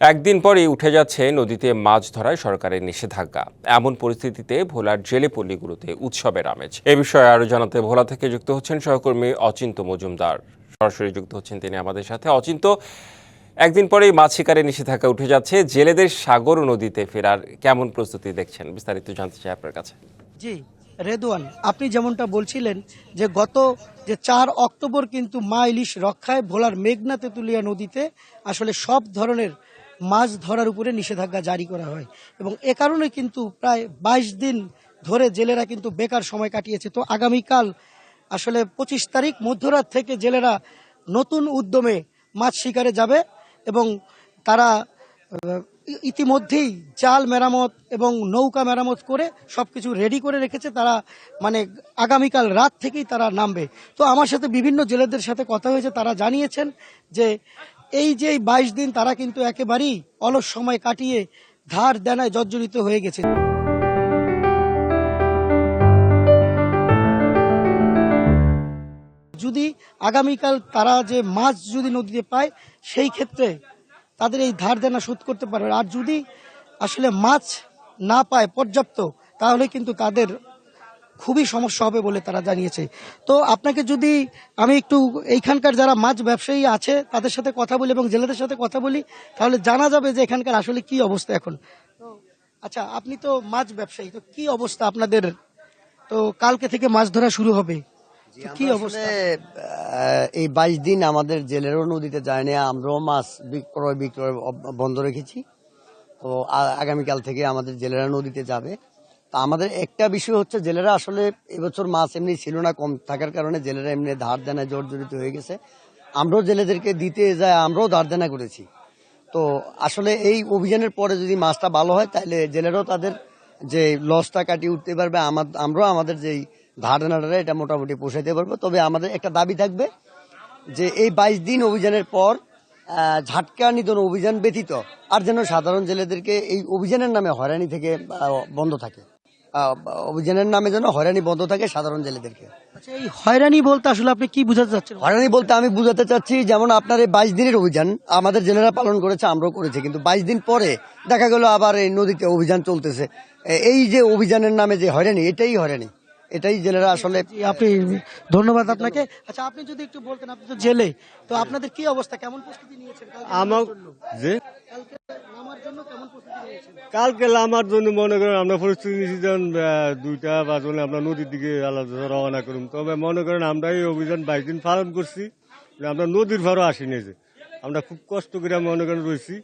একদিন পরেই উঠে যাচ্ছে নদীতে মাছ ধরায় সরকারের নিষেধাজ্ঞা। এমন পরিস্থিতিতে ভোলার জেলে পল্লীগুলোতে উৎসবের আমেজ। এ বিষয়ে আরও জানাতে ভোলা থেকে যুক্ত হচ্ছেন সহকর্মী অচিন্ত মজুমদার। সরাসরি যুক্ত হচ্ছেন তিনি আমাদের সাথে। অচিন্ত, একদিন পরেই মাছ শিকারের নিষেধাজ্ঞা উঠে যাচ্ছে। জেলেদের সাগর নদীতে ফেরার কেমন প্রস্তুতি দেখছেন? বিস্তারিত জানতে চাই আপনার কাছে। জি, রেদওয়ান, আপনি যেমনটা বলছিলেন যে গত যে চার অক্টোবর কিন্তু মা ইলিশ রক্ষায় ভোলার মেঘনা তেঁতুলিয়া নদীতে আসলে সব ধরনের মাছ ধরার উপরে নিষেধাজ্ঞা জারি করা হয়। এবং এ কারণে কিন্তু প্রায় বাইশ দিন ধরে জেলেরা কিন্তু বেকার সময় কাটিয়েছে। তো আগামীকাল, আসলে পঁচিশ তারিখ মধ্যরাত থেকে জেলেরা নতুন উদ্যমে মাছ শিকারে যাবে এবং তারা ইতিমধ্যেই জাল মেরামত এবং নৌকা মেরামত করে সব কিছু রেডি করে রেখেছে। তারা মানে আগামীকাল রাত থেকেই তারা নামবে। তো আমার সাথে বিভিন্ন জেলেদের সাথে কথা হয়েছে। তারা জানিয়েছেন যে এই যে বাইশ দিন তারা কিন্তু একেবারেই অলস সময় কাটিয়ে ধার দেনায় জর্জরিত হয়ে গেছে। যদি আগামীকাল তারা যে মাছ যদি নদীতে পায়, সেই ক্ষেত্রে তাদের এই ধার দেনা শোধ করতে পারবে। আর যদি আসলে মাছ না পায় পর্যাপ্ত, তাহলে কিন্তু তাদের খুবই সমস্যা হবে বলে তারা জানিয়েছে। তো আপনাকে যদি আমি একটু এইখানকার যারা মাছ ব্যবসায়ী আছে তাদের সাথে কথা বলি এবং জেলেদের সাথে কথা বলি তাহলে জানা যাবে যে এখানকার আসলে কি অবস্থা এখন। তো আচ্ছা আপনি তো মাছ ব্যবসায়ী তো কি অবস্থা আপনাদের? তো কালকে থেকে মাছ ধরা শুরু হবে। কি অবস্থা? এই বাইশ দিন আমাদের জেলেরও নদীতে যায় না আমরাও মাছ বিক্রয় বিক্রয় বন্ধ রেখেছি। তো আগামীকাল থেকে আমাদের জেলেরা নদীতে যাবে। তা আমাদের একটা বিষয় হচ্ছে জেলেরা আসলে এবছর মাছ এমনি ছিল না, কম থাকার কারণে জেলেরা এমনি ধার দেনায় জর্জরিত হয়ে গেছে। আমরাও জেলেদেরকে দিতে যায়, আমরাও ধার দেনা করেছি। তো আসলে এই অভিযানের পরে যদি মাছটা ভালো হয়, তাহলে জেলেরাও তাদের যে লসটা কাটিয়ে উঠতে পারবে, আমার আমরাও আমাদের যেই ধারণাটা এটা মোটামুটি পোষাইতে পারব। তবে আমাদের একটা দাবি থাকবে যে এই বাইশ দিন অভিযানের পর ঝাটকা নিধন অভিযান ব্যতীত আর যেন সাধারণ জেলেদেরকে এই অভিযানের নামে হয়রানি থেকে বন্ধ থাকে। অভিযানের নামে যেন হয়রানি বন্ধ থাকে সাধারণ জেলেদেরকে। আচ্ছা এই হয়রানি বলতে আসলে আপনি কি বুঝাতে চাচ্ছেন? হয়রানি বলতে আমি বুঝাতে চাচ্ছি যেমন আপনার এই বাইশ দিনের অভিযান আমাদের জেলেরা পালন করেছে আমরাও করেছি কিন্তু বাইশ দিন পরে দেখা গেল আবার এই নদীতে অভিযান চলতেছে। এই যে অভিযানের নামে যে হয়রানি এটাই হয়রানি। এটাই জেলেরা আসলে আপনি ধন্যবাদ আপনাকে। আচ্ছা আপনি যদি একটু বলতেন আপনি তো জেলে তো আপনাদের কি অবস্থা? কেমন প্রস্তুতি নিয়েছেন কালকে আমার জন্য? যে কালকে নামার জন্য কেমন প্রস্তুতি নিয়েছেন? কালকে আমার জন্য মনে করেন আমরা পরিস্থিতি নিয়েছি যখন দুইটা বাজলে আমরা নদীর দিকে আলাদা রওনা করুন তবে মনে করেন আমরা এই অভিযান বাইশ দিন পালন করছি আমরা নদীর ভারও আসিনি যে। আমরা খুব কষ্ট করে মনে করেন রয়েছি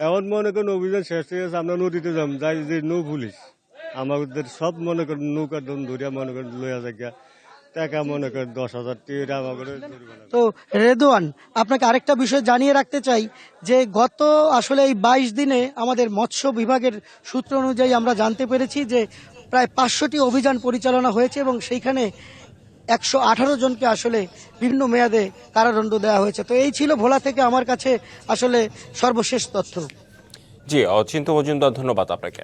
এখন মনে করেন অভিযান শেষ হয়ে গেছে আমরা নদীতে যাম যাই যে নৌ পুলিশ। আমাদের সব মনে করেন নৌকা দম ধরিয়া মনে করেন লইয়া জায়গা টাকা মনে করেন দশ হাজার টাকা আমাদের তো রেদওয়ান আপনাকে আরেকটা বিষয় জানিয়ে রাখতে চাই যে গত আসলে এই বাইশ দিনে আমাদের মৎস্য বিভাগের সূত্র অনুযায়ী আমরা জানতে পেরেছি যে প্রায় পাঁচশোটি অভিযান পরিচালনা হয়েছে এবং সেইখানে একশো আঠারো জনকে আসলে বিভিন্ন মেয়াদে কারাদণ্ড দেওয়া হয়েছে। তো এই ছিল ভোলা থেকে আমার কাছে আসলে সর্বশেষ তথ্য। জি অচিন্ত মজুমদার ধন্যবাদ আপনাকে।